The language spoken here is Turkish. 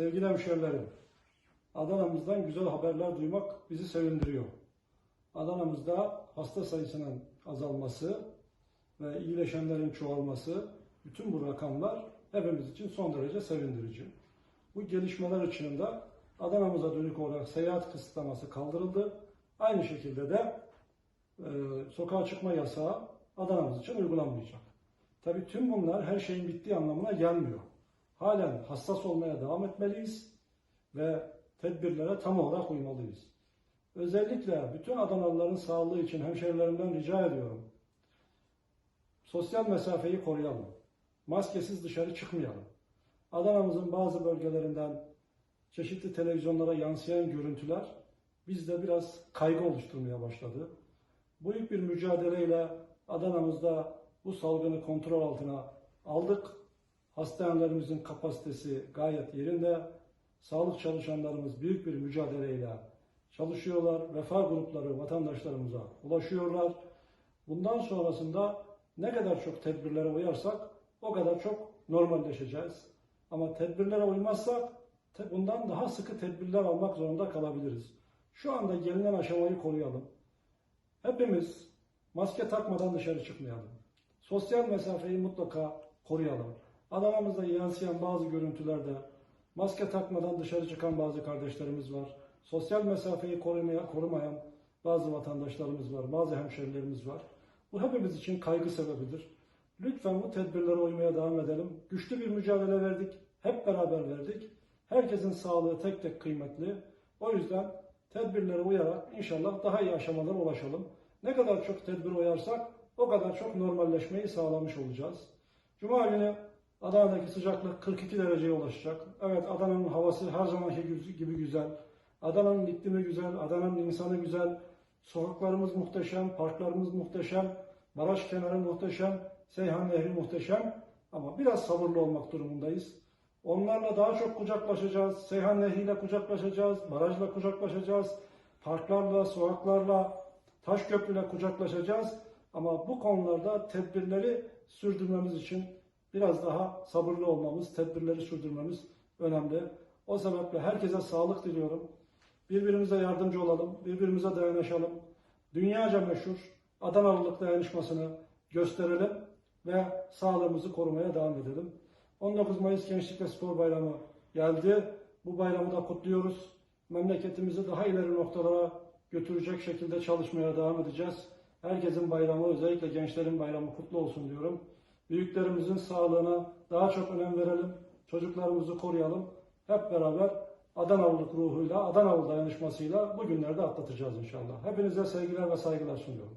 Sevgili hemşerilerim, Adana'mızdan güzel haberler duymak bizi sevindiriyor. Adana'mızda hasta sayısının azalması ve iyileşenlerin çoğalması, bütün bu rakamlar hepimiz için son derece sevindirici. Bu gelişmeler ışığında Adana'mıza dönük olarak seyahat kısıtlaması kaldırıldı. Aynı şekilde de e, sokağa çıkma yasağı Adana'mız için uygulanmayacak. Tabii tüm bunlar her şeyin bittiği anlamına gelmiyor. Halen hassas olmaya devam etmeliyiz ve tedbirlere tam olarak uymalıyız. Özellikle bütün Adanalıların sağlığı için hemşerilerimden rica ediyorum. Sosyal mesafeyi koruyalım. Maskesiz dışarı çıkmayalım. Adana'mızın bazı bölgelerinden çeşitli televizyonlara yansıyan görüntüler bizde biraz kaygı oluşturmaya başladı. Büyük bir mücadeleyle Adana'mızda bu salgını kontrol altına aldık. Hastanelerimizin kapasitesi gayet yerinde. Sağlık çalışanlarımız büyük bir mücadeleyle çalışıyorlar. Vefa grupları vatandaşlarımıza ulaşıyorlar. Bundan sonrasında ne kadar çok tedbirlere uyarsak o kadar çok normalleşeceğiz. Ama tedbirlere uymazsak bundan daha sıkı tedbirler almak zorunda kalabiliriz. Şu anda gelinen aşamayı koruyalım. Hepimiz maske takmadan dışarı çıkmayalım. Sosyal mesafeyi mutlaka koruyalım. Adana'mızda yansıyan bazı görüntülerde maske takmadan dışarı çıkan bazı kardeşlerimiz var. Sosyal mesafeyi korumaya, korumayan bazı vatandaşlarımız var, bazı hemşerilerimiz var. Bu hepimiz için kaygı sebebidir. Lütfen bu tedbirlere uymaya devam edelim. Güçlü bir mücadele verdik, hep beraber verdik. Herkesin sağlığı tek tek kıymetli. O yüzden tedbirlere uyarak inşallah daha iyi aşamalara ulaşalım. Ne kadar çok tedbir uyarsak o kadar çok normalleşmeyi sağlamış olacağız. Cuma günü Adana'daki sıcaklık 42 dereceye ulaşacak. Evet Adana'nın havası her zamanki gibi güzel. Adana'nın iklimi güzel, Adana'nın insanı güzel. Sokaklarımız muhteşem, parklarımız muhteşem, baraj kenarı muhteşem, Seyhan Nehri muhteşem. Ama biraz sabırlı olmak durumundayız. Onlarla daha çok kucaklaşacağız. Seyhan Nehri ile kucaklaşacağız, barajla kucaklaşacağız, parklarla, sokaklarla, taş köprüyle kucaklaşacağız. Ama bu konularda tedbirleri sürdürmemiz için biraz daha sabırlı olmamız, tedbirleri sürdürmemiz önemli. O sebeple herkese sağlık diliyorum. Birbirimize yardımcı olalım, birbirimize dayanışalım. Dünyaca meşhur Adanalılık dayanışmasını gösterelim ve sağlığımızı korumaya devam edelim. 19 Mayıs Gençlik ve Spor Bayramı geldi. Bu bayramı da kutluyoruz. Memleketimizi daha ileri noktalara götürecek şekilde çalışmaya devam edeceğiz. Herkesin bayramı, özellikle gençlerin bayramı kutlu olsun diyorum. Büyüklerimizin sağlığına daha çok önem verelim. Çocuklarımızı koruyalım. Hep beraber Adanalılık ruhuyla, Adanalı dayanışmasıyla bu günlerde atlatacağız inşallah. Hepinize sevgiler ve saygılar sunuyorum.